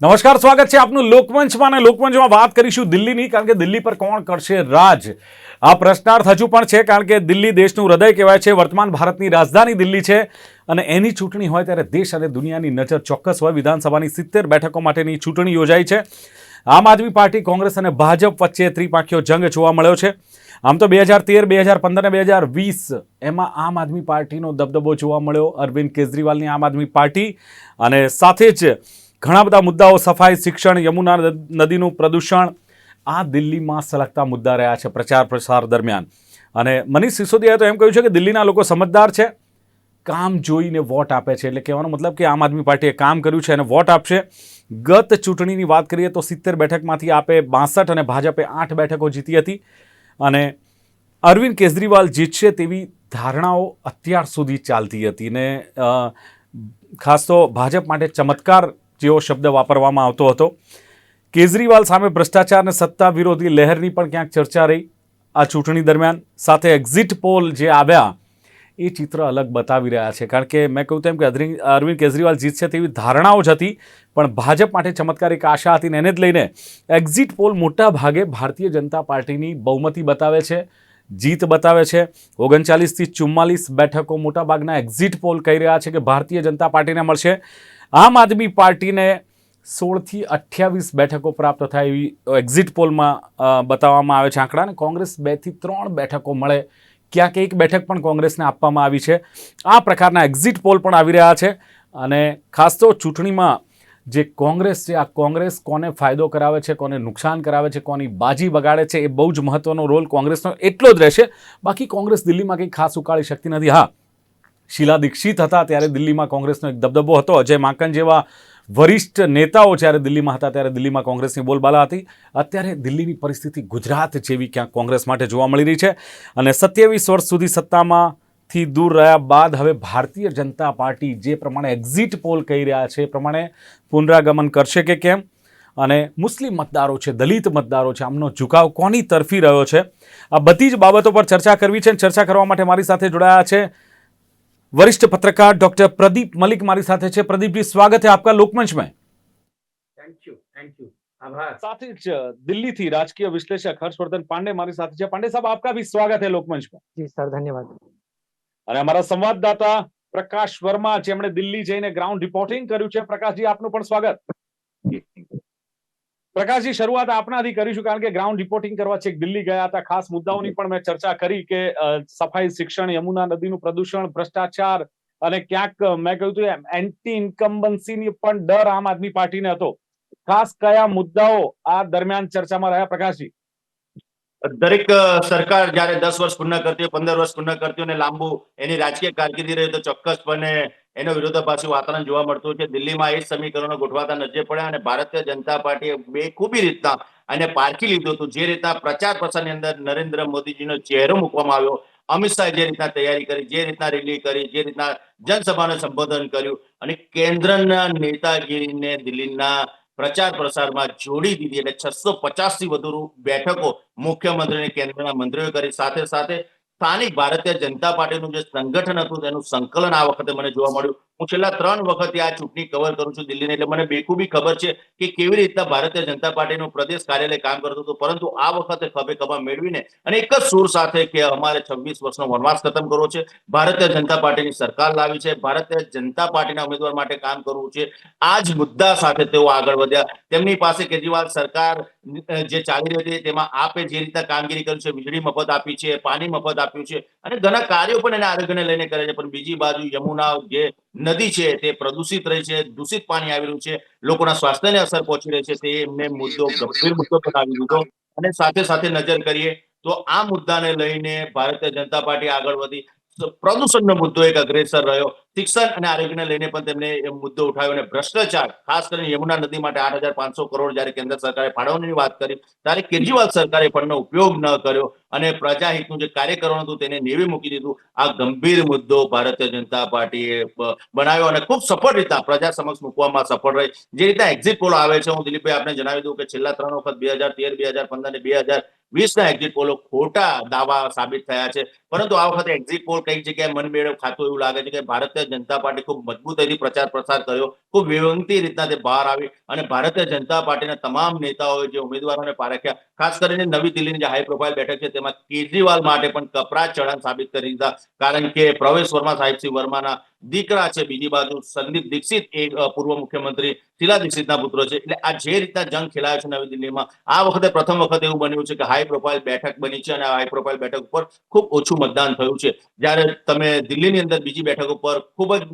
નમસ્કાર સ્વાગત છે આપનું લોકમંચમાં અને લોકમંચમાં વાત કરીશું દિલ્હીની કારણ કે દિલ્હી પર કોણ કરશે રાજ આ પ્રશ્નાર્થ હજુ પણ છે કારણ કે દિલ્હી દેશનું હૃદય કહેવાય છે વર્તમાન ભારતની રાજધાની દિલ્હી છે અને એની ચૂંટણી હોય ત્યારે દેશ અને દુનિયાની નજર ચોક્કસ હોય વિધાનસભાની સિત્તેર બેઠકો માટેની ચૂંટણી યોજાઈ છે આમ આદમી પાર્ટી કોંગ્રેસ અને ભાજપ વચ્ચે ત્રિપાંખીયો જંગ જોવા મળ્યો છે આમ તો બે હજાર તેર બે હજાર પંદર અને બે હજાર વીસ એમાં આમ આદમી પાર્ટીનો દબદબો જોવા મળ્યો અરવિંદ કેજરીવાલની આમ આદમી પાર્ટી અને સાથે જ ઘણા બધા મુદ્દાઓ સફાઈ શિક્ષણ યમુના નદીનું પ્રદૂષણ આ દિલ્હીમાં સલગતા મુદ્દા રહ્યા છે પ્રચાર પ્રસાર દરમિયાન અને મનીષ સિસોદિયાએ તો એમ કહ્યું છે કે દિલ્હીના લોકો સમજદાર છે કામ જોઈને વોટ આપે છે એટલે કહેવાનો મતલબ કે આમ આદમી પાર્ટીએ કામ કર્યું છે અને વોટ આપશે ગત ચૂંટણીની વાત કરીએ તો સિત્તેર બેઠકમાંથી આપે બાસઠ અને ભાજપે આઠ બેઠકો જીતી હતી અને અરવિંદ કેજરીવાલ જીતશે તેવી ધારણાઓ અત્યાર સુધી ચાલતી હતી ને ખાસ તો ભાજપ માટે ચમત્કાર જેવો શબ્દ વાપરવામાં આવતો હતો કેજરીવાલ સામે ભ્રષ્ટાચાર અને સત્તા વિરોધી લહેરની પણ ક્યાંક ચર્ચા રહી આ ચૂંટણી દરમિયાન સાથે એક્ઝિટ પોલ જે આવ્યા એ ચિત્ર અલગ બતાવી રહ્યા છે કારણ કે મેં કહ્યું તેમ કે અરવિંદ કેજરીવાલ જીતશે તેવી ધારણાઓ જ હતી પણ ભાજપ માટે ચમત્કારિક આશા હતી ને એને જ લઈને એક્ઝિટ પોલ મોટા ભાગે ભારતીય જનતા પાર્ટીની બહુમતી બતાવે છે જીત બતાવે છે ઓગણચાલીસથી ચુમ્માલીસ બેઠકો મોટાભાગના એક્ઝિટ પોલ કહી રહ્યા છે કે ભારતીય જનતા પાર્ટીને મળશે આમ આદમી પાર્ટીને સોળથી અઠ્યાવીસ બેઠકો પ્રાપ્ત થાય એવી એક્ઝિટ પોલમાં બતાવવામાં આવે છે આંકડાને કોંગ્રેસ બેથી ત્રણ બેઠકો મળે ક્યાંક એક બેઠક પણ કોંગ્રેસને આપવામાં આવી છે આ પ્રકારના એક્ઝિટ પોલ પણ આવી રહ્યા છે અને ખાસ તો ચૂંટણીમાં જે કોંગ્રેસ છે આ કોંગ્રેસ કોને ફાયદો કરાવે છે કોને નુકસાન કરાવે છે કોની બાજી બગાડે છે એ બહુ જ મહત્વનો રોલ કોંગ્રેસનો એટલો જ રહેશે બાકી કોંગ્રેસ દિલ્હીમાં કંઈ ખાસ ઉકાળી શકતી નથી હા શીલા દીક્ષિત હતા ત્યારે દિલ્હીમાં કોંગ્રેસનો એક દબદબો હતો અજય માકન જેવા વરિષ્ઠ નેતાઓ જ્યારે દિલ્હીમાં હતા ત્યારે દિલ્હીમાં કોંગ્રેસની બોલબાલા હતી અત્યારે દિલ્હીની પરિસ્થિતિ ગુજરાત જેવી ક્યાંક કોંગ્રેસ માટે જોવા મળી રહી છે અને સત્યાવીસ વર્ષ સુધી સત્તામાં થી દૂર રહ્યા બાદ હવે ભારતીય જનતા પાર્ટી જે પ્રમાણે એક્ઝિટ પોલ કહી રહ્યા છે એ પ્રમાણે પુનરાગમન કરશે કે કેમ અને મુસ્લિમ મતદારો છે દલિત મતદારો છે આમનો ઝુકાવ કોની તરફી રહ્યો છે આ બધી જ બાબતો પર ચર્ચા કરવી છે ચર્ચા કરવા માટે મારી સાથે જોડાયા છે વરિષ્ઠ પત્રકાર ડોક્ટર પ્રદીપ મલિક મારી સાથે છે પ્રદીપજી સ્વાગત છે આપકા લોકમંચ મેં થેન્ક યુ થેન્ક યુ સાથે જ દિલ્હીથી રાજકીય વિશ્લેષક હર્ષવર્ધન પાંડે મારી સાથે છે પાંડે સાહેબ આપકા ભી સ્વાગત હે લોકમંચ પર જી સર ધન્યવાદ અને અમારા સંવાદદાતા પ્રકાશ વર્મા જેમણે દિલ્હી જઈને ગ્રાઉન્ડ રિપોર્ટિંગ કર્યું છે પ્રકાશજી આપનું પણ સ્વાગત પ્રકાશજી શરૂઆત આપનાથી કરીશું કારણ કે ગ્રાઉન્ડ રિપોર્ટિંગ કરવા છેક દિલ્હી ગયા હતા ખાસ મુદ્દાઓની પણ મેં ચર્ચા કરી કે સફાઈ શિક્ષણ યમુના નદીનું પ્રદૂષણ ભ્રષ્ટાચાર અને ક્યાંક મેં કહ્યું હતું એમ એન્ટી ઇન્કમ્બન્સીની પણ ડર આમ આદમી પાર્ટીને હતો ખાસ કયા મુદ્દાઓ આ દરમિયાન ચર્ચામાં રહ્યા પ્રકાશજી દરેક સરકાર જયારે દસ વર્ષ પૂર્ણ કરતી હોય પંદર વર્ષ પૂર્ણ કરતી હોય અને લાંબુ એની રાજકીય કારકિર્દી રહી તો ચોક્કસપણે એનો વિરોધાભાસી વાતાવરણ જોવા મળતું છે દિલ્હીમાં એ જ સમીકરણો ગોઠવાતા નજરે પડ્યા અને ભારતીય જનતા પાર્ટીએ બેખૂબી રીતના અને પારખી લીધું હતું જે રીતના પ્રચાર પ્રસારની અંદર નરેન્દ્ર મોદીજીનો ચહેરો મૂકવામાં આવ્યો અમિત શાહે જે રીતના તૈયારી કરી જે રીતના રેલી કરી જે રીતના જનસભાને સંબોધન કર્યું અને કેન્દ્રના નેતાગીરીને દિલ્હીના પ્રચાર પ્રસારમાં જોડી દીધી એટલે છસો પચાસ થી વધુ બેઠકો મુખ્યમંત્રી અને કેન્દ્રના મંત્રીઓ કરી સાથે સાથે સ્થાનિક ભારતીય જનતા પાર્ટીનું જે સંગઠન હતું તેનું સંકલન આ વખતે મને જોવા મળ્યું હું છેલ્લા ત્રણ વખત આ ચૂંટણી કવર કરું છું દિલ્હીને એટલે મને બેખૂબી ખબર છે કે કેવી રીતના ભારતીય જનતા પાર્ટીનું પ્રદેશ કાર્યાલય કામ કરતું હતું પરંતુ આ વખતે ખભે ખભા મેળવીને અને એક જ સૂર સાથે કે અમારે છવ્વીસ વર્ષનો વનવાસ ખતમ કરવો છે ભારતીય જનતા પાર્ટીની સરકાર લાવી છે ભારતીય જનતા પાર્ટીના ઉમેદવાર માટે કામ કરવું છે આ જ મુદ્દા સાથે તેઓ આગળ વધ્યા તેમની પાસે કેજરીવાલ સરકાર જે ચાલી રહી હતી તેમાં આપે જે રીતના કામગીરી કરી છે વીજળી મફત આપી છે પાણી મફત આપ્યું છે અને ઘણા કાર્યો પણ એના આરોગ્યને લઈને કરે છે પણ બીજી બાજુ યમુના જે નદી છે તે પ્રદૂષિત રહી છે દૂષિત પાણી આવી રહ્યું છે લોકોના સ્વાસ્થ્યને અસર પહોંચી રહી છે તે એમને મુદ્દો ગંભીર મુદ્દો બનાવી દીધો અને સાથે સાથે નજર કરીએ તો આ મુદ્દાને લઈને ભારતીય જનતા પાર્ટી આગળ વધી પ્રદૂષણનો મુદ્દો એક અગ્રેસર રહ્યો શિક્ષણ અને આરોગ્યને લઈને પણ તેમણે મુદ્દો ઉઠાવ્યો અને ભ્રષ્ટાચાર ખાસ કરીને યમુના નદી માટે આઠ હજાર પાંચસો કરોડ જયારે કેન્દ્ર સરકારે ફાળવણીની વાત કરી ત્યારે કેજરીવાલ સરકારે ફંડનો ઉપયોગ ન કર્યો અને પ્રજાહિતનું જે કાર્યક્રમ હતું તેને નેવી મૂકી દીધું આ ગંભીર મુદ્દો ભારતીય જનતા પાર્ટીએ બનાવ્યો અને ખૂબ સફળ રીતના પ્રજા સમક્ષ મૂકવામાં સફળ રહી જે રીતે એક્ઝિટ પોલ આવે છે હું દિલીપભાઈ આપણે જણાવી દઉં કે છેલ્લા ત્રણ વખત બે હજાર તેર બે હજાર પંદર અને બે હજાર વીસના એક્ઝિટ પોલો ખોટા દાવા સાબિત થયા છે પરંતુ આ વખતે એક્ઝિટ પોલ કઈ જગ્યાએ મનમેળવ ખાતું એવું લાગે છે કે ભારતીય જનતા પાર્ટી ખૂબ મજબૂતીથી પ્રચાર પ્રસાર કર્યો ખૂબ વિવંતી રીતના તે બહાર આવી અને ભારતીય જનતા પાર્ટીના તમામ નેતાઓએ જે ઉમેદવારોને પારખ્યા ખાસ કરીને નવી દિલ્હીની જે હાઈ પ્રોફાઇલ બેઠક છે તેમાં કેજરીવાલ માટે પણ કપરા ચઢાણ સાબિત કરી દીધા કારણ કે પ્રવેશ વર્મા સાહેબસિંહ વર્માના દીકરા છે બીજી બાજુ સંદીપ દીક્ષિત એ પૂર્વ મુખ્યમંત્રી શીલા દીક્ષિતના પુત્ર છે એટલે આ જે રીતના જંગ ખેલાયો છે નવી દિલ્હીમાં આ વખતે પ્રથમ વખત એવું બન્યું છે કે હાઈ પ્રોફાઇલ બેઠક બની છે અને આ હાઈ પ્રોફાઇલ બેઠક ઉપર ખૂબ ઓછું મતદાન થયું છે જ્યારે તમે દિલ્હીની અંદર બીજી બેઠક ઉપર ખૂબ જ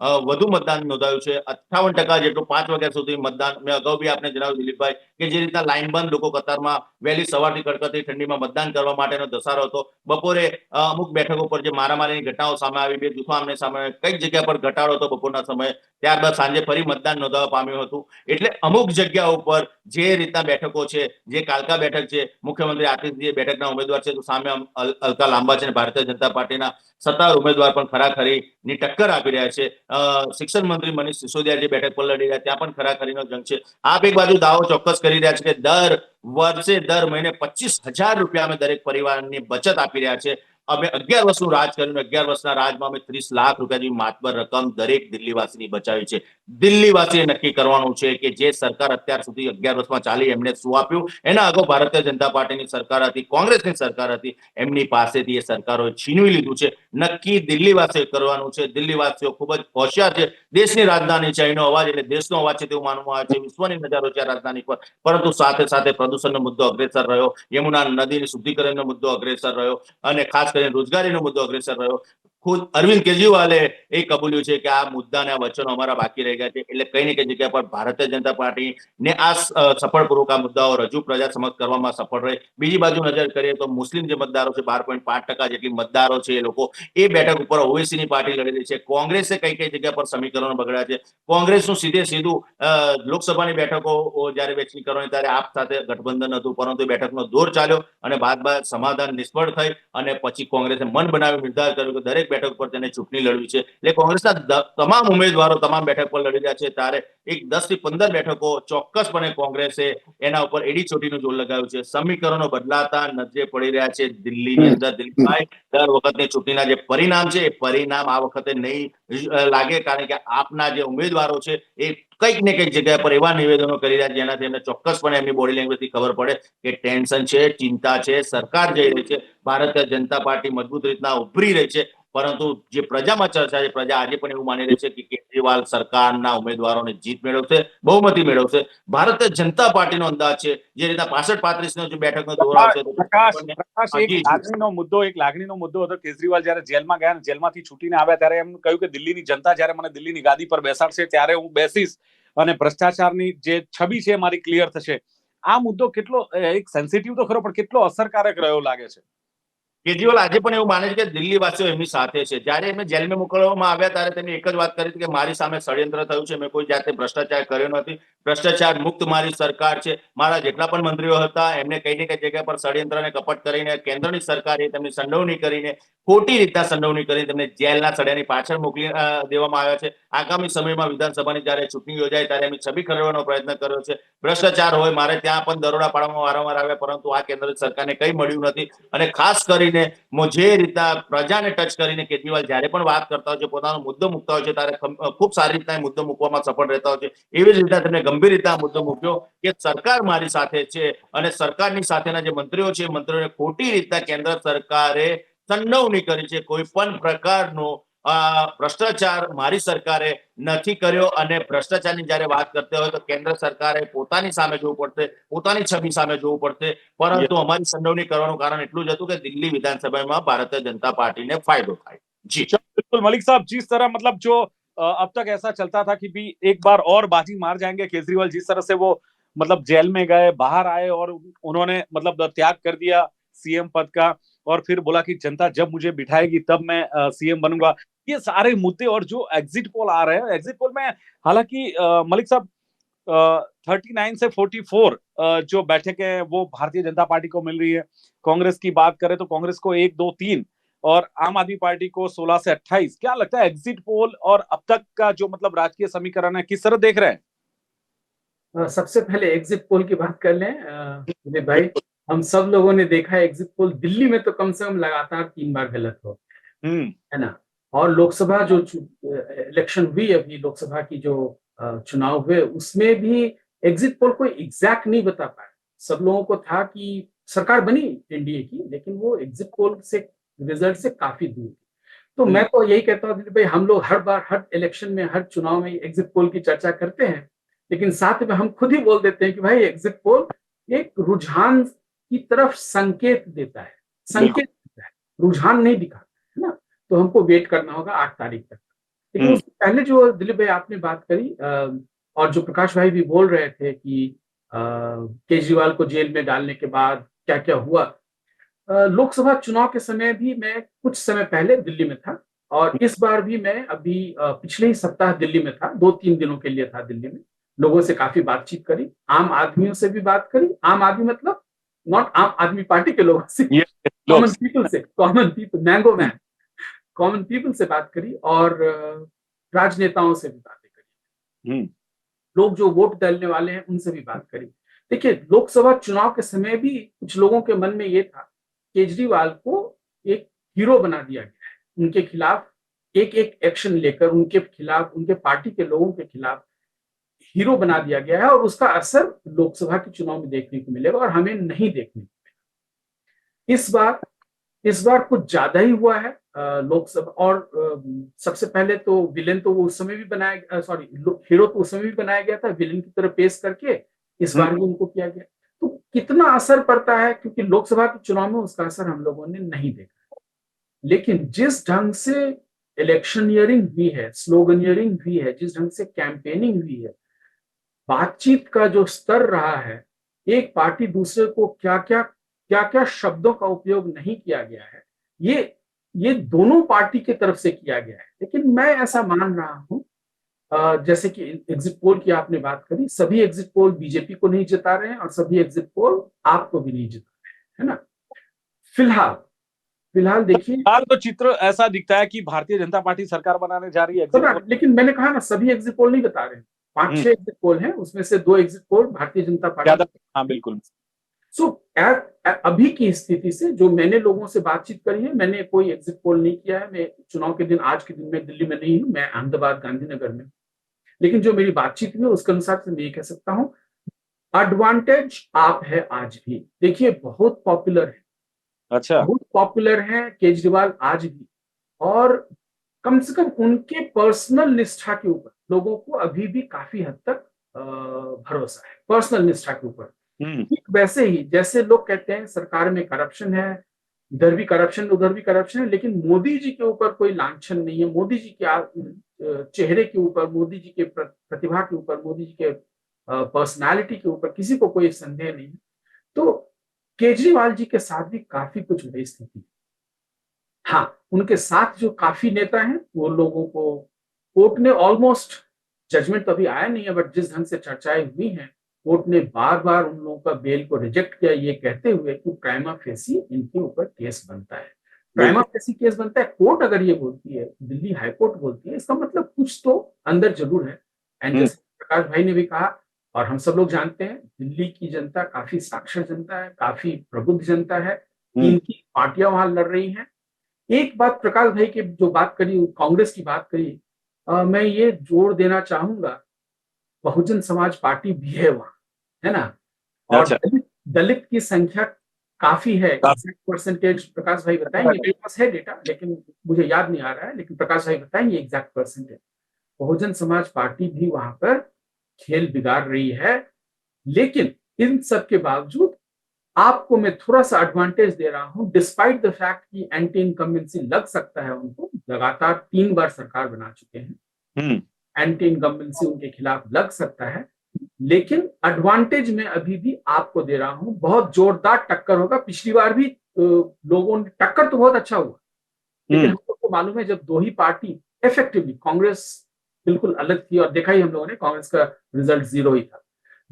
વધુ મતદાન નોંધાયું છે અઠાવન ટકા જેટલું પાંચ વાગ્યા સુધી મતદાન મેં અગાઉ બી આપને જણાવ્યું દિલીપભાઈ કે જે રીતના લાઇનબંધ લોકો કતારમાં વહેલી સવારથી કડકડતી ઠંડીમાં મતદાન કરવા માટેનો ધસારો હતો બપોરે અમુક બેઠકો પર જે મારામારીની ઘટનાઓ સામે આવી બે દુકામને સામે કઈક જગ્યા પર ઘટાડો હતો બપોરના સમયે ત્યારબાદ સાંજે ફરી મતદાન નોંધાવા પામ્યું હતું એટલે અમુક જગ્યા ઉપર જે રીતના બેઠકો છે જે કાલકા બેઠક છે મુખ્યમંત્રી આતિથજી બેઠકના ઉમેદવાર છે તો સામે અલકા લાંબા છે ભારતીય જનતા પાર્ટીના સત્તાવાર ઉમેદવાર પણ ખરાખરી ની ટક્કર આપી રહ્યા છે શિક્ષણ મંત્રી મનીષ સિસોદિયા જે બેઠક પર લડી રહ્યા ત્યાં પણ ખરા ખરાખરીનો જંગ છે આપ એક બાજુ દાવો ચોક્કસ કરી રહ્યા છે કે દર વર્ષે દર મહિને પચીસ હજાર રૂપિયા અમે દરેક પરિવારને બચત આપી રહ્યા છે અમે અગિયાર વર્ષનું રાજ કર્યું અગિયાર વર્ષના રાજમાં અમે ત્રીસ લાખ રૂપિયાની માતબર રકમ દરેક દિલ્હીવાસીની બચાવી છે દિલ્હીવાસીએ નક્કી કરવાનું છે કે જે સરકાર અત્યાર સુધી અગિયાર વર્ષમાં ચાલી એમને શું આપ્યું એના અગાઉ ભારતીય જનતા પાર્ટીની સરકાર હતી કોંગ્રેસની સરકાર હતી એમની પાસેથી એ સરકારોએ છીનવી લીધું છે નક્કી દિલ્હીવાસીએ કરવાનું છે દિલ્હીવાસીઓ ખૂબ જ હોશિયાર છે દેશની રાજધાની છે એનો અવાજ એટલે દેશનો અવાજ છે તેવું માનવામાં આવે છે વિશ્વની નજારો છે રાજધાની પર પરંતુ સાથે સાથે પ્રદૂષણનો મુદ્દો અગ્રેસર રહ્યો યમુના નદીની શુદ્ધિકરણનો મુદ્દો અગ્રેસર રહ્યો અને ખાસ કરીને રોજગારીનો મુદ્દો અગ્રેસર રહ્યો ખુદ અરવિંદ કેજરીવાલે એ કબૂલ્યું છે કે આ મુદ્દાના વચનો અમારા બાકી રહી ગયા છે એટલે કઈ ને કઈ જગ્યા પર ભારતીય જનતા પાર્ટી ને આ સફળપૂર્વક આ મુદ્દાઓ રજૂ પ્રજા સમક્ષ કરવામાં સફળ રહી બીજી બાજુ નજર કરીએ તો મુસ્લિમ જે મતદારો છે બાર પોઈન્ટ પાંચ ટકા જેટલી મતદારો છે એ લોકો એ બેઠક ઉપર ઓવેસીની પાર્ટી લડેલી છે કોંગ્રેસે કઈ કઈ જગ્યા પર સમીકરણો બગડ્યા છે કોંગ્રેસનું સીધે સીધું લોકસભાની બેઠકો જયારે વહેંચણી કરવાની ત્યારે આપ સાથે ગઠબંધન હતું પરંતુ બેઠકનો દોર ચાલ્યો અને બાદ બાદ સમાધાન નિષ્ફળ થઈ અને પછી કોંગ્રેસે મન બનાવી નિર્ધાર કર્યો કે દરેક બેઠક પર તેને ચૂંટણી લડવી છે એટલે કોંગ્રેસના તમામ ઉમેદવારો તમામ બેઠક પર લડી રહ્યા છે ત્યારે એક દસ થી પંદર બેઠકો ચોક્કસપણે કોંગ્રેસે એના ઉપર એડી ચોટીનું જોર લગાવ્યું છે સમીકરણો બદલાતા નજરે પડી રહ્યા છે દિલ્હીની અંદર દિલીપભાઈ દર વખતની ચૂંટણીના જે પરિણામ છે એ પરિણામ આ વખતે નહીં લાગે કારણ કે આપના જે ઉમેદવારો છે એ કંઈક ને કંઈક જગ્યા પર એવા નિવેદનો કરી રહ્યા જેનાથી એમને ચોક્કસપણે એમની બોડી લેંગ્વેજથી ખબર પડે કે ટેન્શન છે ચિંતા છે સરકાર જઈ રહી છે ભારતીય જનતા પાર્ટી મજબૂત રીતના ઉભરી રહી છે પરંતુ જે પ્રજામાં ચર્ચા છે પ્રજા આજે પણ એવું માની રહી છે કે કેજરીવાલ સરકારના ઉમેદવારોને જીત મેળવશે બહુમતી મેળવશે ભારતીય જનતા પાર્ટીનો અંદાજ છે જે રીતના પાસઠ પાંત્રીસ નો જે બેઠકનો દોર આવશે લાગણીનો મુદ્દો એક લાગણીનો મુદ્દો હતો કેજરીવાલ જયારે જેલમાં ગયા જેલમાંથી છૂટીને આવ્યા ત્યારે એમ કહ્યું કે દિલ્હીની જનતા જયારે મને દિલ્હીની ગાદી પર બેસાડશે ત્યારે હું બેસીશ અને ભ્રષ્ટાચારની જે છબી છે મારી ક્લિયર થશે આ મુદ્દો કેટલો એક સેન્સિટિવ તો ખરો પણ કેટલો અસરકારક રહ્યો લાગે છે કેજરીવાલ આજે પણ એવું માને છે કે દિલ્હીવાસીઓ એમની સાથે છે જ્યારે એમને જેલમાં મોકલવામાં આવ્યા ત્યારે તેમની એક જ વાત કરી હતી કે મારી સામે ષડયંત્ર થયું છે મેં કોઈ જાતે ભ્રષ્ટાચાર કર્યો નથી ભ્રષ્ટાચાર મુક્ત મારી સરકાર છે મારા જેટલા પણ મંત્રીઓ હતા એમને કઈ ને કઈ જગ્યા પર ષડયંત્ર કપટ કરીને કેન્દ્રની સરકારે તેમની સંડોવણી કરીને ખોટી રીતના સંડોવણી કરીને તેમને જેલના સળિયાની પાછળ મોકલી દેવામાં આવ્યા છે આગામી સમયમાં વિધાનસભાની જયારે ચૂંટણી યોજાય ત્યારે એમની છબી ખરવાનો પ્રયત્ન કર્યો છે ભ્રષ્ટાચાર હોય મારે ત્યાં પણ દરોડા પાડવામાં વારંવાર આવ્યા પરંતુ આ કેન્દ્ર સરકારને કઈ મળ્યું નથી અને ખાસ કરીને કરીને જે રીતના પ્રજાને ટચ કરીને કેજરીવાલ જ્યારે પણ વાત કરતા હોય છે પોતાનો મુદ્દો મૂકતા હોય છે ત્યારે ખૂબ સારી રીતના મુદ્દો મૂકવામાં સફળ રહેતા હોય છે એવી જ રીતના તેમણે ગંભીર રીતના મુદ્દો મૂક્યો કે સરકાર મારી સાથે છે અને સરકારની સાથેના જે મંત્રીઓ છે મંત્રીઓને ખોટી રીતના કેન્દ્ર સરકારે સંડવણી કરી છે કોઈ પણ પ્રકારનો भ्रष्टाचार हमारी सरकार ने नहीं કર્યો અને ભ્રષ્ટાચારની જ્યારે વાત કરતા હોય તો કેન્દ્ર સરકારે પોતાની સામે જોઉં પડતે પોતાની છબી સામે જોઉં પડતે પરંતુ અમારી સંગઠની કરવાનો કારણ એટલું જ હતું કે દિલ્હી વિધાનસભામાં ભારતીય જનતા પાર્ટીને ફાયદો થાય જી બિલકુલ મલિક સાહેબ જે સરા મતલબ જો અબ તક એસા ચલતા થા કે બી એક બાર ઓર બાજી માર જાયંગે કેસરીવાલ જે સરસ સે વો મતલબ જેલ મે ગયા બહાર આયે ઓર ઉનહોને મતલબ ત્યાગ કર દિયા सीएम પદ કા और फिर बोला कि जनता जब मुझे बिठाएगी तब मैं सीएम बनूंगा ये सारे मुद्दे और जो एग्जिट पोल आ रहे हैं एग्जिट पोल में हालांकि मलिक साहब थर्टी नाइन से फोर्टी फोर जो बैठक है वो भारतीय जनता पार्टी को मिल रही है कांग्रेस की बात करें तो कांग्रेस को एक दो तीन और आम आदमी पार्टी को सोलह से अट्ठाईस क्या लगता है एग्जिट पोल और अब तक का जो मतलब राजकीय समीकरण है किस तरह देख रहे हैं सबसे पहले एग्जिट पोल की बात कर लें भाई हम सब लोगों ने देखा है एग्जिट पोल दिल्ली में तो कम से कम लगातार तीन बार गलत हो हम्म। है ना और लोकसभा जो इलेक्शन हुई अभी लोकसभा की जो चुनाव हुए उसमें भी एग्जिट पोल कोई एग्जैक्ट नहीं बता पाया सब लोगों को था कि सरकार बनी एनडीए की लेकिन वो एग्जिट पोल से रिजल्ट से काफी दूर तो हम्म। मैं तो यही कहता हूँ भाई हम लोग हर बार हर इलेक्शन में हर चुनाव में एग्जिट पोल की चर्चा करते हैं लेकिन साथ में हम खुद ही बोल देते हैं कि भाई एग्जिट पोल एक रुझान की तरफ संकेत देता है संकेत देता है रुझान नहीं दिखाता है ना तो हमको वेट करना होगा आठ तारीख तक लेकिन हम्म। उससे पहले जो दिलीप भाई आपने बात करी और जो प्रकाश भाई भी बोल रहे थे कि केजरीवाल को जेल में डालने के बाद क्या क्या हुआ लोकसभा चुनाव के समय भी मैं कुछ समय पहले दिल्ली में था और इस बार भी मैं अभी पिछले ही सप्ताह दिल्ली में था दो तीन दिनों के लिए था दिल्ली में लोगों से काफी बातचीत करी आम आदमियों से भी बात करी आम आदमी मतलब नॉट आम आदमी पार्टी के लोगों से कॉमन पीपल से common people mango man common people से बात करी और राजनेताओं से भी बातें करी हम्म। लोग जो वोट डालने वाले हैं उनसे भी बात करी देखिए लोकसभा चुनाव के समय भी कुछ लोगों के मन में ये था केजरीवाल को एक हीरो बना दिया गया है उनके खिलाफ एक एक एक्शन लेकर उनके खिलाफ उनके पार्टी के लोगों के खिलाफ हीरो बना दिया गया है और उसका असर लोकसभा के चुनाव में देखने को मिलेगा और हमें नहीं देखने को मिलेगा इस बार इस बार कुछ ज्यादा ही हुआ है लोकसभा और सबसे पहले तो विलेन तो उस समय भी बनाया सॉरी हीरो तो उस समय भी बनाया गया था विलेन की तरह पेश करके इस बार भी हम्म। उनको किया गया तो कितना असर पड़ता है क्योंकि लोकसभा के चुनाव में उसका असर हम लोगों ने नहीं देखा लेकिन जिस ढंग से इलेक्शनियरिंग हुई है स्लोगनियरिंग हुई है जिस ढंग से कैंपेनिंग हुई है बातचीत का जो स्तर रहा है एक पार्टी दूसरे को क्या क्या क्या क्या शब्दों का उपयोग नहीं किया गया है ये ये दोनों पार्टी की तरफ से किया गया है लेकिन मैं ऐसा मान रहा हूं जैसे कि एग्जिट पोल की आपने बात करी सभी एग्जिट पोल बीजेपी को नहीं जिता रहे हैं और सभी एग्जिट पोल आपको भी नहीं जिता रहे हैं है ना फिलहाल फिलहाल देखिए फिलहाल तो चित्र ऐसा दिखता है कि भारतीय जनता पार्टी सरकार बनाने जा रही है तो लेकिन मैंने कहा ना सभी एग्जिट पोल नहीं बता रहे हैं पांच हम्म। छह एग्जिट पोल हैं उसमें से दो exit poll Bharatiya Janata party हाँ बिल्कुल सो अभी की स्थिति से जो मैंने लोगों से बातचीत करी है मैंने कोई एग्जिट पोल नहीं किया है मैं चुनाव के दिन आज के दिन में दिल्ली में नहीं हूं मैं अहमदाबाद गांधीनगर में लेकिन जो मेरी बातचीत हुई उसके अनुसार से मैं ये कह सकता हूं एडवांटेज आप है आज भी देखिए बहुत पॉपुलर है अच्छा बहुत पॉपुलर है केजरीवाल आज भी और कम से कम उनके पर्सनल निष्ठा के ऊपर लोगों को अभी भी काफी हद तक भरोसा है पर्सनल निष्ठा के ऊपर हम्म। वैसे ही जैसे लोग कहते हैं सरकार में करप्शन है इधर भी करप्शन उधर भी करप्शन है लेकिन मोदी जी के ऊपर कोई लांछन नहीं है मोदी जी के चेहरे के ऊपर मोदी जी के प्रतिभा के ऊपर मोदी जी के पर्सनालिटी के ऊपर किसी को कोई संदेह नहीं है तो केजरीवाल जी के साथ भी काफी कुछ वही स्थिति हाँ उनके साथ जो काफी नेता हैं वो लोगों को कोर्ट ने ऑलमोस्ट जजमेंट तो अभी आया नहीं है बट जिस ढंग से चर्चाएं हुई हैं कोर्ट ने बार बार उन लोगों का बेल को रिजेक्ट किया ये कहते हुए कि प्राइमा फेसी इनके ऊपर केस बनता है प्राइमा फेसी केस बनता है कोर्ट अगर ये बोलती है दिल्ली हाईकोर्ट बोलती है इसका मतलब कुछ तो अंदर जरूर है एंड प्रकाश हम्म। भाई ने भी कहा और हम सब लोग जानते हैं दिल्ली की जनता काफी साक्षर जनता है काफी प्रबुद्ध जनता है हम्म। इनकी पार्टियां वहां लड़ रही हैं एक बात प्रकाश भाई की जो बात करी कांग्रेस की बात करी आ, मैं ये जोड़ देना चाहूंगा बहुजन समाज पार्टी भी है वहां है ना और अच्छा। दलित, दलित की संख्या काफी है परसेंटेज प्रकाश भाई बताएंगे अच्छा। मेरे पास है डेटा लेकिन मुझे याद नहीं आ रहा है लेकिन प्रकाश भाई बताएंगे exact percentage Bahujan Samaj party भी वहां पर खेल बिगाड़ रही है लेकिन इन सब के बावजूद आपको मैं थोड़ा सा एडवांटेज दे रहा हूं डिस्पाइट द फैक्ट कि एंटी इनकम्बेंसी लग सकता है उनको लगातार तीन बार सरकार बना चुके हैं एंटी इनकम्बेंसी हम्म। उनके खिलाफ लग सकता है लेकिन एडवांटेज में अभी भी आपको दे रहा हूं बहुत जोरदार टक्कर होगा पिछली बार भी लोगों ने टक्कर तो बहुत अच्छा हुआ लेकिन हम हम्म। लोग को तो मालूम है जब दो ही पार्टी इफेक्टिवली कांग्रेस बिल्कुल अलग थी और देखा ही हम लोगों ने कांग्रेस का रिजल्ट जीरो ही था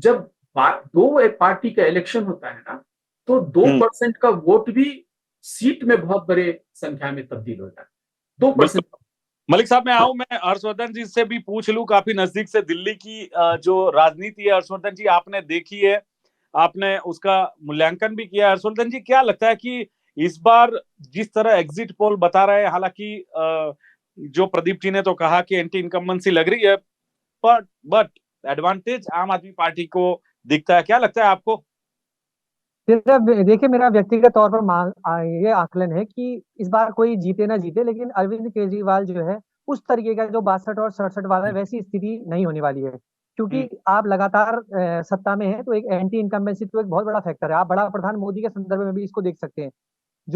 जब दो एक पार्टी का इलेक्शन होता है ना तो दो परसेंट हम्म। का वोट भी सीट में बहुत बड़े संख्या में तब्दील हो जाता दो परसेंट मलिक साहब मैं आऊं मैं हर्षवर्धन जी से भी पूछ लूं काफी नजदीक से दिल्ली की जो राजनीति है हर्षवर्धन जी आपने देखी है आपने उसका मूल्यांकन भी किया हर्षवर्धन जी क्या लगता है कि इस बार जिस तरह एग्जिट पोल बता रहे हैं हालांकि जो प्रदीप जी ने तो कहा कि एंटी इनकम्बेंसी लग रही है पर बट एडवांटेज आम आदमी पार्टी को दिखता है क्या लगता है आपको मेरा देखिए मेरा व्यक्तिगत तौर पर मान ये आकलन है कि इस बार कोई जीते ना जीते लेकिन अरविंद केजरीवाल जो है उस तरीके का जो बासठ और सड़सठ वाला हम्म। वैसी स्थिति नहीं होने वाली है क्योंकि हम्म। आप लगातार सत्ता में हैं तो एक एंटी इनकम्बेंसी तो एक बहुत बड़ा फैक्टर है आप बड़ा प्रधान मोदी के संदर्भ में भी इसको देख सकते हैं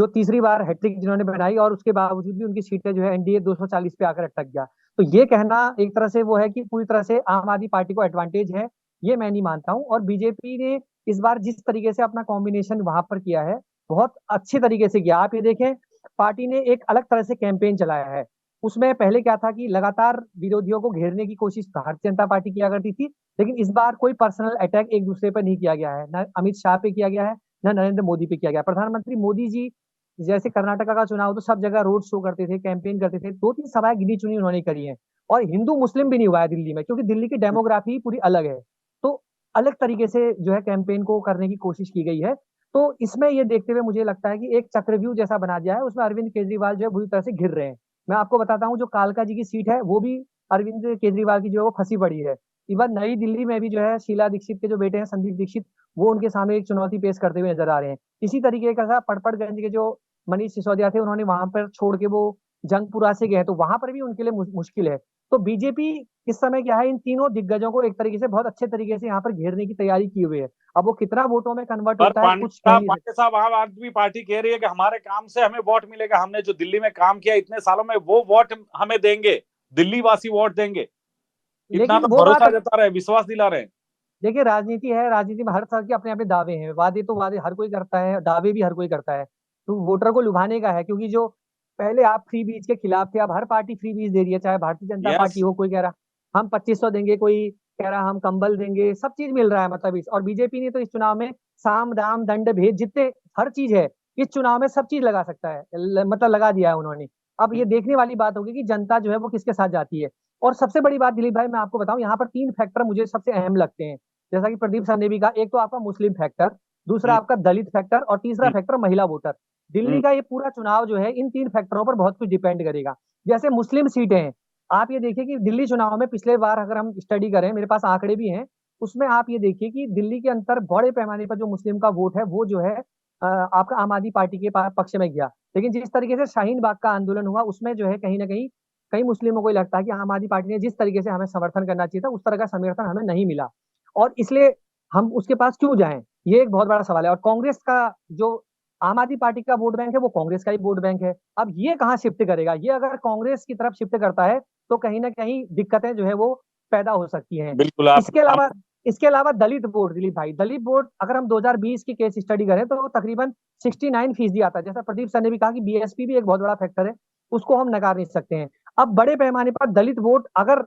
जो तीसरी बार हैट्रिक जिन्होंने बनाई और उसके बावजूद भी उनकी सीटें जो है एनडीए 240 पे आकर अटक गया तो ये कहना एक तरह से वो है कि पूरी तरह से आम आदमी पार्टी को एडवांटेज है ये मैं नहीं मानता हूँ और बीजेपी ने इस बार जिस तरीके से अपना कॉम्बिनेशन वहां पर किया है बहुत अच्छे तरीके से किया आप ये देखें पार्टी ने एक अलग तरह से कैंपेन चलाया है उसमें पहले क्या था कि लगातार विरोधियों को घेरने की कोशिश भारतीय जनता पार्टी किया करती थी लेकिन इस बार कोई पर्सनल अटैक एक दूसरे पर नहीं किया गया है न अमित शाह पे किया गया है न नरेंद्र मोदी पे किया गया प्रधानमंत्री मोदी जी जैसे कर्नाटका का चुनाव तो सब जगह रोड शो करते थे कैंपेन करते थे दो तीन सभाएं गिनी चुनी उन्होंने करी है और हिंदू मुस्लिम भी नहीं हुआ है दिल्ली में क्योंकि दिल्ली की डेमोग्राफी पूरी अलग है अलग तरीके से जो है कैंपेन को करने की कोशिश की गई है तो इसमें ये देखते हुए मुझे लगता है कि एक चक्रव्यूह जैसा बना दिया है उसमें अरविंद केजरीवाल जो है बुरी तरह से घिर रहे हैं मैं आपको बताता हूँ जो कालका जी की सीट है वो भी अरविंद केजरीवाल की जो है वो फंसी पड़ी है इवन नई दिल्ली में भी जो है शीला दीक्षित के जो बेटे हैं संदीप दीक्षित वो उनके सामने एक चुनौती पेश करते हुए नजर आ रहे हैं इसी तरीके का पड़पड़गंज के जो मनीष सिसोदिया थे उन्होंने वहां पर छोड़ के वो जंगपुरा से गए तो वहां पर भी उनके लिए मुश्किल है तो बीजेपी इस समय क्या है इन तीनों दिग्गजों को एक तरीके से बहुत अच्छे तरीके से यहाँ पर घेरने की तैयारी की हुई है अब वो कितना वोटों में कन्वर्ट होता है कुछ साहब आम आदमी पार्टी कह रही है कि हमारे काम से हमें वोट मिलेगा हमने जो दिल्ली में काम किया इतने सालों में वो वोट हमें देंगे दिल्ली वासी वोट देंगे इतना तो भरोसा जता रहे विश्वास दिला रहे हैं देखिए राजनीति है राजनीति में हर तरह के अपने अपने दावे हैं वादे तो वादे हर कोई करता है दावे भी हर कोई करता है तो वोटर को लुभाने का है क्योंकि जो पहले आप फ्री बीज के खिलाफ थे अब हर पार्टी फ्री बीज दे रही है चाहे भारतीय जनता yes. पार्टी हो कोई कह रहा हम पच्चीस सौ देंगे कोई कह रहा हम कंबल देंगे सब चीज मिल रहा है मतलब इस और बीजेपी ने तो इस चुनाव में साम दाम दंड भेद जितने हर चीज है इस चुनाव में सब चीज लगा सकता है मतलब लगा दिया है उन्होंने अब ये देखने वाली बात होगी कि जनता जो है वो किसके साथ जाती है और सबसे बड़ी बात दिलीप भाई मैं आपको बताऊं यहाँ पर तीन फैक्टर मुझे सबसे अहम लगते हैं जैसा कि प्रदीप सर ने भी कहा एक तो आपका मुस्लिम फैक्टर दूसरा आपका दलित फैक्टर और तीसरा फैक्टर महिला वोटर दिल्ली हम्म। का ये पूरा चुनाव जो है इन तीन फैक्टरों पर बहुत कुछ डिपेंड करेगा जैसे मुस्लिम सीटें हैं आप ये देखिए कि दिल्ली चुनाव में पिछले बार अगर हम स्टडी करें मेरे पास आंकड़े भी हैं उसमें आप ये देखिए कि दिल्ली के अंतर बड़े पैमाने पर जो मुस्लिम का वोट है वो जो है आपका आम आदमी पार्टी के पक्ष में गया लेकिन जिस तरीके से शाहीन बाग का आंदोलन हुआ उसमें जो है कहीं ना कहीं कई मुस्लिमों को लगता है कि आम आदमी पार्टी ने जिस तरीके से हमें समर्थन करना चाहिए था उस तरह का समर्थन हमें नहीं मिला और इसलिए हम उसके पास क्यों जाएं ये एक बहुत बड़ा सवाल है और कांग्रेस का जो आम आदमी पार्टी का वोट बैंक है वो कांग्रेस का ही वोट बैंक है अब ये कहाँ शिफ्ट करेगा ये अगर कांग्रेस की तरफ शिफ्ट करता है तो कहीं ना कहीं दिक्कतें जो है वो पैदा हो सकती है बिल्कुल इसके अलावा इसके अलावा दलित वोट दिलीप भाई दलित वोट अगर हम 2020 की केस स्टडी करें तो तकरीबन 69 फीसदी आता है जैसा प्रदीप सर ने भी कहा कि बीएसपी भी एक बहुत बड़ा फैक्टर है उसको हम नकार नहीं सकते हैं अब बड़े पैमाने पर दलित वोट अगर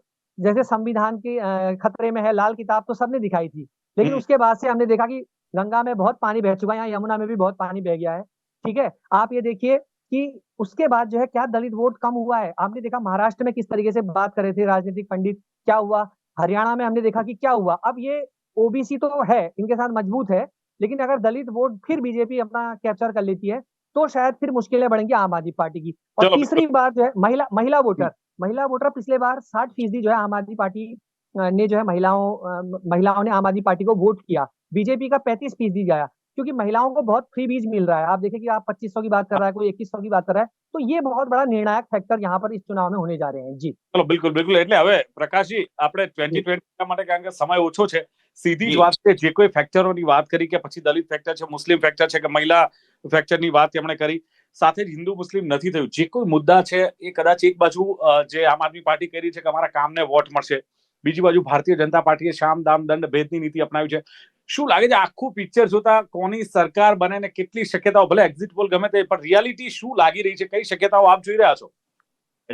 जैसे संविधान के खतरे में है लाल किताब तो सबने दिखाई थी लेकिन हम्म। उसके बाद से हमने देखा कि गंगा में बहुत पानी बह चुका है यहाँ यमुना में भी बहुत पानी बह गया है ठीक है आप ये देखिए कि उसके बाद जो है क्या दलित वोट कम हुआ है आपने देखा महाराष्ट्र में किस तरीके से बात कर रहे थे राजनीतिक पंडित क्या हुआ हरियाणा में हमने देखा कि क्या हुआ अब ये ओबीसी तो है इनके साथ मजबूत है लेकिन अगर दलित वोट फिर बीजेपी अपना कैप्चर कर लेती है तो शायद फिर मुश्किलें बढ़ेंगी आम आदमी पार्टी की और तीसरी बार जो है महिला महिला वोटर महिला वोटर पिछले बार साठ फीसदी जो है आम आदमी पार्टी ने जो है महिलाओं महिलाओं ने आम आदमी पार्टी को वोट किया बीजेपी का 35% भी गया क्योंकि महिलाओं को बहुत फ्री बीज मिल रहा है आप देखिए कि आप 2500 की बात कर रहे हो 2100 की बात कर रहे हैं तो यह बहुत बड़ा निर्णायक फैक्टर यहां पर इस चुनाव में होने जा रहे हैं जी चलो बिल्कुल बिल्कुल એટલે હવે પ્રકાશજી આપણે 2020 કા માટે કારણ કે સમય ઓછો છે સીધી વાત છે જે કોઈ ફેક્ટરની વાત કરી કે પછી દલિત ફેક્ટર છે મુસ્લિમ ફેક્ટર છે કે મહિલા ફેક્ટરની વાત આપણે કરી સાથે હિન્દુ મુસ્લિમ નથી થયું જે કોઈ મુદ્દો છે એ કદાચ એક બાજુ જે આમ આદમી પાર્ટી કરી છે કે અમારા કામને વોટ મળશે બીજી બાજુ ભારતીય જનતા પાર્ટીએ શામ દામ દંડ ભેદની નીતિ અપનાવી છે શું લાગે છે આખું પિક્ચર જોતા કોની સરકાર બને ને કેટલી શક્યતાઓ ભલે એક્ઝિટ પોલ ગમે તે પણ રિયાલિટી શું લાગી રહી છે કઈ શક્યતાઓ આપ જોઈ રહ્યા છો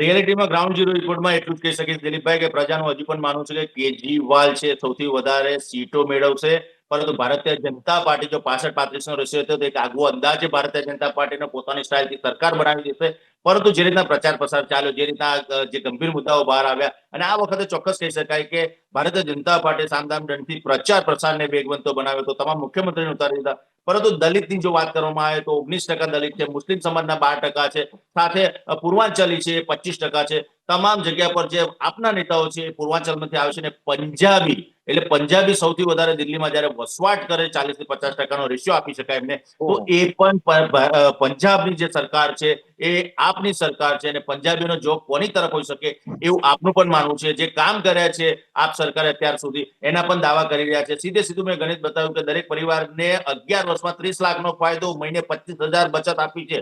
રિયાલિટીમાં ગ્રાઉન્ડ ઝીરો રિપોર્ટમાં એટલું જ કહી શકીશ દિલીપભાઈ કે પ્રજાનું હજુ પણ માનવું છે કે કેજરીવાલ છે સૌથી વધારે સીટો મેળવશે પરંતુ ભારતીય જનતા પાર્ટી જો પાસઠ પાંત્રીસ નો રેશિયો હતો તો એક આગવો અંદાજે ભારતીય જનતા પાર્ટીનો પોતાની સ્ટાઇલથી સરકાર બનાવી દેશે પરંતુ જે રીતના પ્રચાર પ્રસાર ચાલ્યો જે રીતના જે ગંભીર મુદ્દાઓ બહાર આવ્યા અને આ વખતે ચોક્કસ કહી શકાય કે ભારતીય જનતા પાર્ટી સામધામ દંડથી પ્રચાર પ્રસારને વેગવંતો બનાવ્યો તો તમામ મુખ્યમંત્રીને ઉતારી દીધા પરંતુ દલિતની જો વાત કરવામાં આવે તો ઓગણીસ ટકા દલિત છે મુસ્લિમ સમાજના બાર ટકા છે સાથે પૂર્વાંચલી છે પચીસ ટકા છે તમામ જગ્યા પર જે આપના નેતાઓ છે પૂર્વાંચલમાંથી આવે છે ને પંજાબી એટલે પંજાબી સૌથી વધારે દિલ્હીમાં જયારે વસવાટ કરે ચાલીસ થી પચાસ ટકાનો રેશિયો આપી શકાય એમને તો એ પણ પંજાબની જે સરકાર છે એ આપની સરકાર છે અને પંજાબીનો જોગ કોની તરફ હોઈ શકે એવું આપનું પણ માનવું છે જે કામ કર્યા છે આપ સરકારે અત્યાર સુધી એના પણ દાવા કરી રહ્યા છે સીધે સીધું મેં ગણિત બતાવ્યું કે દરેક પરિવારને અગિયાર વર્ષમાં ત્રીસ લાખનો ફાયદો મહિને પચીસ હજાર બચત આપી છે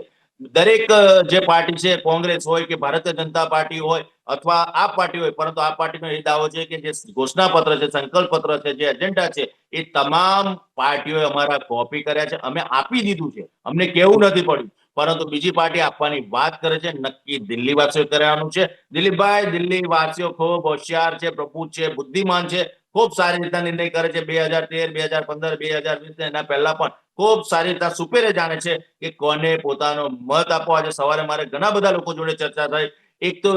દરેક જે પાર્ટી છે કોંગ્રેસ હોય કે ભારતીય જનતા પાર્ટી હોય અથવા આ પાર્ટી હોય પરંતુ આ પાર્ટીનો એ દાવો છે કે જે ઘોષણા પત્ર છે સંકલ્પ પત્ર છે જે એજન્ડા છે એ તમામ પાર્ટીઓએ અમારા કોપી કર્યા છે અમે આપી દીધું છે અમને કેવું નથી પડ્યું પરંતુ બીજી પાર્ટી આપવાની વાત કરે છે નક્કી દિલ્હી વાસીઓ કરવાનું છે દિલીપભાઈ દિલ્હી વાસીઓ ખૂબ હોશિયાર છે પ્રભુ છે બુદ્ધિમાન છે ખૂબ સારી રીતના નિર્ણય કરે છે બે હજાર તેર બે હજાર પંદર બે હજાર વીસ એના પહેલા પણ ખૂબ સારી રીતે સુપેરે જાણે છે કે કોને પોતાનો મત આપો આજે સવારે મારે ઘણા બધા લોકો જોડે ચર્ચા થઈ એક તો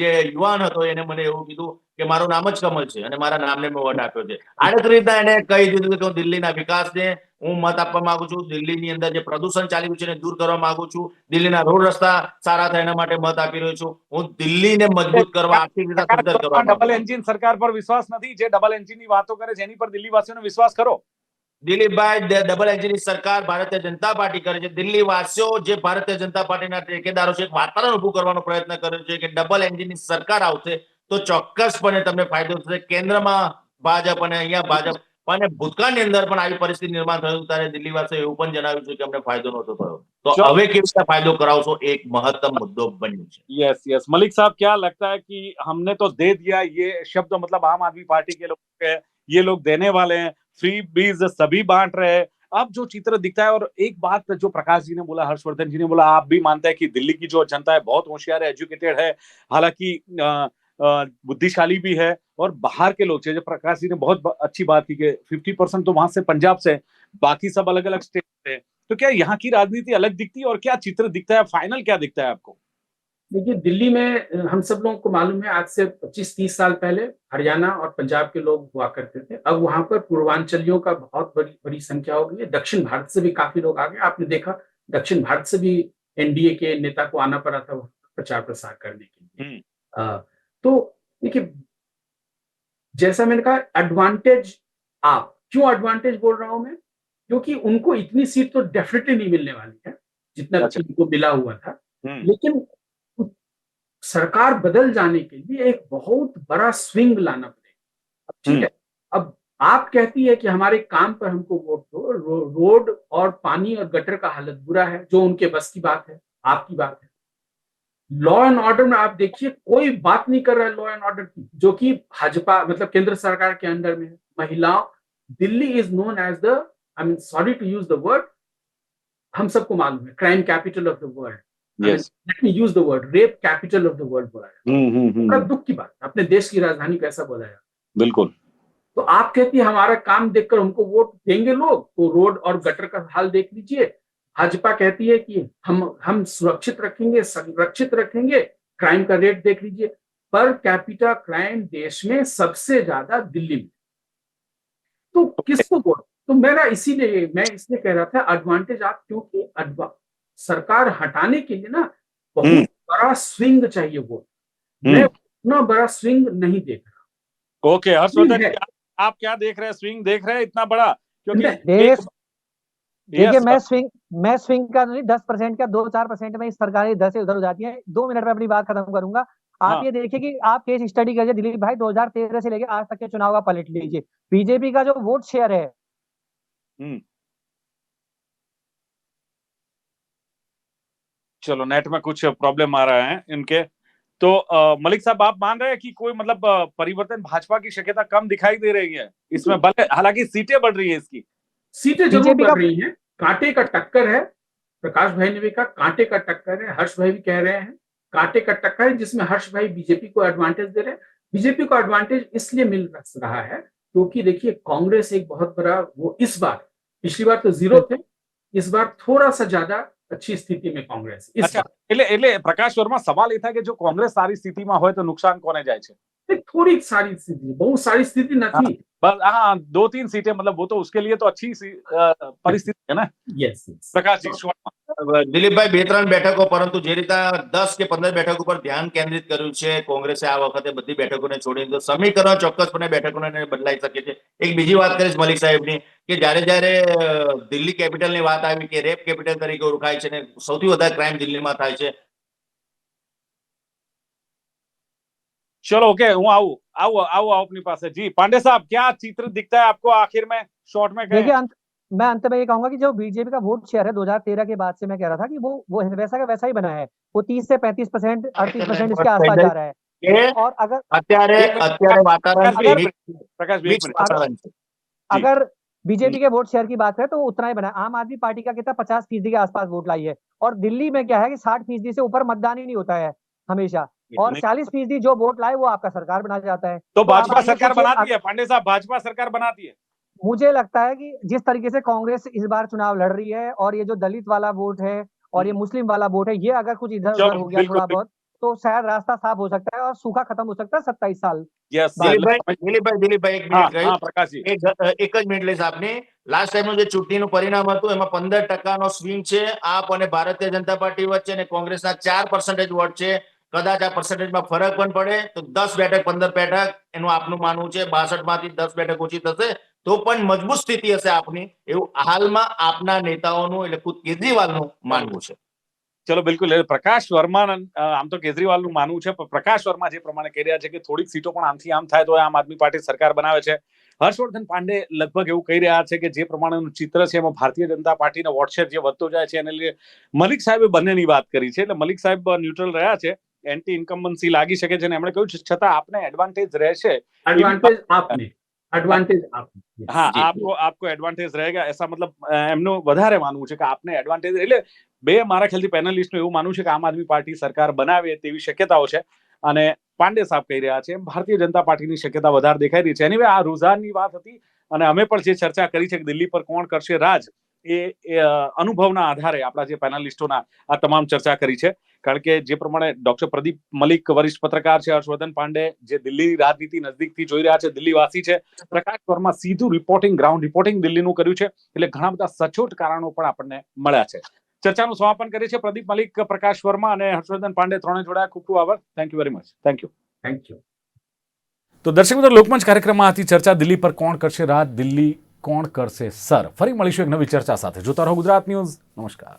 જે યુવાન હતો એને મને એવું કીધું કે મારું નામ જ કમલ છે અને મારા નામને મેં વોટ આપ્યો છે આડત રીતના એને કહી દીધું કે હું દિલ્હીના વિકાસને હું મત આપવા માંગુ છું દિલ્હીની અંદર જે પ્રદૂષણ ચાલ્યું છે એને દૂર કરવા માંગુ છું દિલ્હીના રોડ રસ્તા સારા થાય એના માટે મત આપી રહ્યો છું હું દિલ્હીને મજબૂત કરવા આર્થિક રીતે સુંદર કરવા ડબલ એન્જિન સરકાર પર વિશ્વાસ નથી જે ડબલ એન્જિનની વાતો કરે છે એની પર દિલ્હીવાસીઓનો વિશ્વાસ કરો દિલીપભાઈ ડબલ એન્જિનની સરકાર ભારતીય જનતા પાર્ટી કરે છે દિલ્હી વાસીઓ જે ભારતીય જનતા પાર્ટીના ટેકેદારો છે વાતાવરણ ઉભું કરવાનો પ્રયત્ન કર્યો છે કે ડબલ એન્જિન સરકાર આવશે તો ચોક્કસપણે તમને ફાયદો થશે કેન્દ્રમાં ભાજપ અને અહીંયા ભાજપ हमने तो दे दिया ये शब्द मतलब आम आदमी पार्टी के लोग ये लोग देने वाले हैं फ्री बीज सभी बांट रहे हैं अब जो चित्र दिखता है और एक बात जो प्रकाश जी ने बोला हर्षवर्धन जी ने बोला आप भी मानते हैं कि दिल्ली की जो जनता है बहुत होशियार है एजुकेटेड है हालांकि बुद्धिशाली भी है और बाहर के लोग जैसे प्रकाश जी ने बहुत अच्छी बात की फिफ्टी परसेंट तो वहां से पंजाब से बाकी सब अलग अलग स्टेट से तो क्या यहाँ की राजनीति अलग दिखती है और क्या चित्र दिखता है फाइनल क्या दिखता है आपको देखिए दिल्ली में हम सब लोगों को मालूम है आज से 25-30 साल पहले हरियाणा और पंजाब के लोग हुआ करते थे अब वहां पर पूर्वांचलियों का बहुत बड़ी बड़ी संख्या हो गई है दक्षिण भारत से भी काफी लोग आ गए आपने देखा दक्षिण भारत से भी एनडीए के नेता को आना पड़ा था प्रचार प्रसार करने के लिए हम्म। तो देखिए जैसा मैंने कहा एडवांटेज आप क्यों एडवांटेज बोल रहा हूं मैं क्योंकि उनको इतनी सीट तो डेफिनेटली नहीं मिलने वाली है जितना अच्छा। उनको मिला हुआ था हम्म। लेकिन सरकार बदल जाने के लिए एक बहुत बड़ा स्विंग लाना पड़ेगा ठीक हम्म। है अब आप कहती है कि हमारे काम पर हमको वोट दो रो, रोड और पानी और गटर का हालत बुरा है जो उनके बस की बात है आपकी बात है लॉ एंड ऑर्डर में आप देखिए कोई बात नहीं कर रहा है लॉ एंड ऑर्डर की जो कि भाजपा मतलब केंद्र सरकार के अंदर में महिलाओं Delhi is known as the I mean sorry to use the word हम सबको मालूम है crime capital of the world use the word rape capital of the world बोला हम्म, हम्म, हम्म। बड़ा दुख की बात अपने देश की राजधानी को ऐसा बोला बिल्कुल तो आप कहती है हमारा काम देखकर हमको वोट देंगे लोग तो रोड और गटर का हाल देख लीजिए भाजपा कहती है कि हम हम सुरक्षित रखेंगे संरक्षित रखेंगे क्राइम का रेट देख लीजिए पर कैपिटा क्राइम देश में सबसे ज्यादा दिल्ली में तो किसको बोल तो मेरा इसीलिए मैं इसलिए कह रहा था एडवांटेज आप क्योंकि सरकार हटाने के लिए ना बहुत हम्म। बड़ा स्विंग चाहिए वो हम्म। मैं उतना बड़ा स्विंग नहीं देख रहा ओके हर्षवर्धन आप क्या देख रहे हैं स्विंग देख रहे हैं इतना बड़ा क्योंकि देश देखिए मैं स्विंग uh, मैं स्विंग का नहीं दस परसेंट का दो चार परसेंट में इस सरकार इधर से उधर हो जाती है दो मिनट में अपनी बात खत्म करूंगा आप हाँ। ये देखिए कि आप केस स्टडी करिए दिलीप भाई 2013 से लेकर आज तक के चुनाव का पलट लीजिए बीजेपी का जो वोट शेयर है हम्म। चलो नेट में कुछ प्रॉब्लम आ रहा है इनके तो आ, मलिक साहब आप मान रहे हैं कि कोई मतलब परिवर्तन भाजपा की शक्यता कम दिखाई दे रही है इसमें हालांकि सीटें बढ़ रही है इसकी सीटें जरूर बढ़ रही हैं कांटे का टक्कर है प्रकाश भाई ने भी कहा कांटे का टक्कर है हर्ष भाई भी कह रहे हैं कांटे का टक्कर है जिसमें हर्ष भाई बीजेपी को एडवांटेज दे रहे हैं बीजेपी को एडवांटेज इसलिए मिल रहा है क्योंकि देखिए कांग्रेस एक बहुत बड़ा वो इस बार पिछली बार तो जीरो थे इस बार थोड़ा सा ज्यादा अच्छी स्थिति में कांग्रेस अच्छा, प्रकाश वर्मा सवाल ये था कि जो कांग्रेस सारी स्थिति में हो तो नुकसान નુકસાન जाए थोड़ी सारी स्थिति बहुत सारी स्थिति नहीं पर हाँ दो तीन सीटें मतलब वो तो उसके लिए तो अच्छी પરિસ્થિતિ છે ને યસ પ્રકાશજી શું દિલીપભાઈ બે ત્રણ બેઠકો પરંતુ જે રીતે દસ કે પંદર બેઠક ઉપર ધ્યાન કેન્દ્રિત કર્યું છે કોંગ્રેસે આ વખતે બધી બેઠકોને છોડી તો સમીકરણ ચોક્કસપણે બેઠકોને બદલાઈ શકે છે એક બીજી વાત કરીશ મલિક સાહેબની કે જ્યારે જ્યારે દિલ્હી કેપિટલની વાત આવી કે રેપ કેપિટલ તરીકે ઓળખાય છે ને સૌથી વધારે ક્રાઇમ દિલ્હીમાં થાય છે चलो ओके हूँ आओ आओ आओ अपनी पास है जी पांडे साहब क्या चित्र दिखता है आपको आखिर में शॉर्ट में देखिए अंत मैं अंत में ये कहूंगा कि जो बीजेपी का वोट शेयर है 2013 के बाद से मैं कह रहा था कि वो वो वैसा का वैसा ही बना है वो 30 से 35 परसेंट अड़तीस परसेंट इसके आसपास जा रहा है और अगर अत्यारे अत्यारे वातावरण अगर बीजेपी के वोट शेयर की बात करें तो उतना ही बना आम आदमी पार्टी का कितना पचास फीसदी के आसपास वोट लाई है और दिल्ली में क्या है कि साठ फीसदी से ऊपर मतदान ही नहीं होता है हमेशा और चालीस फीसदी जो वोट लाए वो आपका सरकार बना जाता है तो, तो भाजपा सरकार बनाती है पांडे साहब भाजपा सरकार बनाती है मुझे लगता है कि जिस तरीके से कांग्रेस इस बार चुनाव लड़ रही है और ये जो दलित वाला वोट है और ये मुस्लिम वाला वोट है ये अगर कुछ इधर उधर हो गया थोड़ा बहुत तो शायद रास्ता साफ हो सकता है और सूखा खत्म हो सकता है सत्ताईस साल दिलीप भाई दिलीप भाई दिलीप भाई एक हाँ, मिनिट हाँ, एक જ મિનિટ લઈશ આપને કદાચ આ પર્સન્ટેજમાં ફરક પણ પડે તો દસ બેઠક પંદર બેઠક એનું આપનું માનવું છે બાસઠ માંથી દસ બેઠક ઓછી થશે તો પણ મજબૂત સ્થિતિ હશે આપની એવું હાલમાં આપના નેતાઓનું એટલે ખુદ કેજરીવાલનું માનવું છે ચલો બિલકુલ પ્રકાશ વર્મા આમ તો કેજરીવાલનું માનવું છે પણ પ્રકાશ વર્મા જે પ્રમાણે કહી રહ્યા છે કે થોડીક સીટો પણ આમથી આમ થાય તો આમ આદમી પાર્ટી સરકાર બનાવે છે હર્ષવર્ધન પાંડે લગભગ એવું કહી રહ્યા છે કે જે પ્રમાણેનું ચિત્ર છે એમાં ભારતીય જનતા પાર્ટીનો વોટ્સએપ જે વધતો જાય છે એને લીધે મલિક સાહેબે બંનેની વાત કરી છે એટલે મલિક સાહેબ ન્યુટ્રલ રહ્યા છે એન્ટી ઇન્કમ્બન્સી લાગી શકે છે ને એમણે કહ્યું છે છતાં આપને એડવાન્ટેજ રહેશે એડવાન્ટેજ આપને એડવાન્ટેજ હા આપકો આપકો એડવાન્ટેજ રહેગા એસા મતલબ એમનું વધારે માનવું છે કે આપને એડવાન્ટેજ એટલે બે મારા ખ્યાલથી પેનલિસ્ટનું એવું માનવું છે કે આમ આદમી પાર્ટી સરકાર બનાવે તેવી શક્યતાઓ છે અને પાંડે સાહેબ કહી રહ્યા છે ભારતીય જનતા પાર્ટીની શક્યતા વધારે દેખાઈ રહી છે એની આ રૂઝાનની વાત હતી અને અમે પણ જે ચર્ચા કરી છે કે દિલ્હી પર કોણ કરશે રાજ એ અનુભવના આધારે આપણા જે પેનલિસ્ટોના આ તમામ ચર્ચા કરી છે કારણ કે જે પ્રમાણે ડોક્ટર પ્રદીપ મલિક વરિષ્ઠ પત્રકાર છે હર્ષવર્ધન પાંડે જે દિલ્હીની રાજનીતિ નજીકથી જોઈ રહ્યા છે દિલ્હીવાસી છે પ્રકાશ વર્મા સીધું રિપોર્ટિંગ ગ્રાઉન્ડ રિપોર્ટિંગ દિલ્હીનું કર્યું છે એટલે ઘણા બધા સચોટ કારણો પણ આપણને મળ્યા છે ચર્ચાનું સમાપન કરીએ છીએ પ્રદીપ મલિક પ્રકાશ વર્મા અને હર્ષવર્ધન પાંડે ત્રણે જોડાયા ખૂબ ખૂબ આભાર thank you very much thank you thank you તો દર્શક મિત્રો લોકમંચ કાર્યક્રમમાં હતી ચર્ચા દિલ્હી પર કોણ કરશે રાત દિલ્હી કોણ કરશે સર ફરી મળીશું એક નવી ચર્ચા સાથે જોતા રહો ગુજરાત ન્યૂઝ નમસ્કાર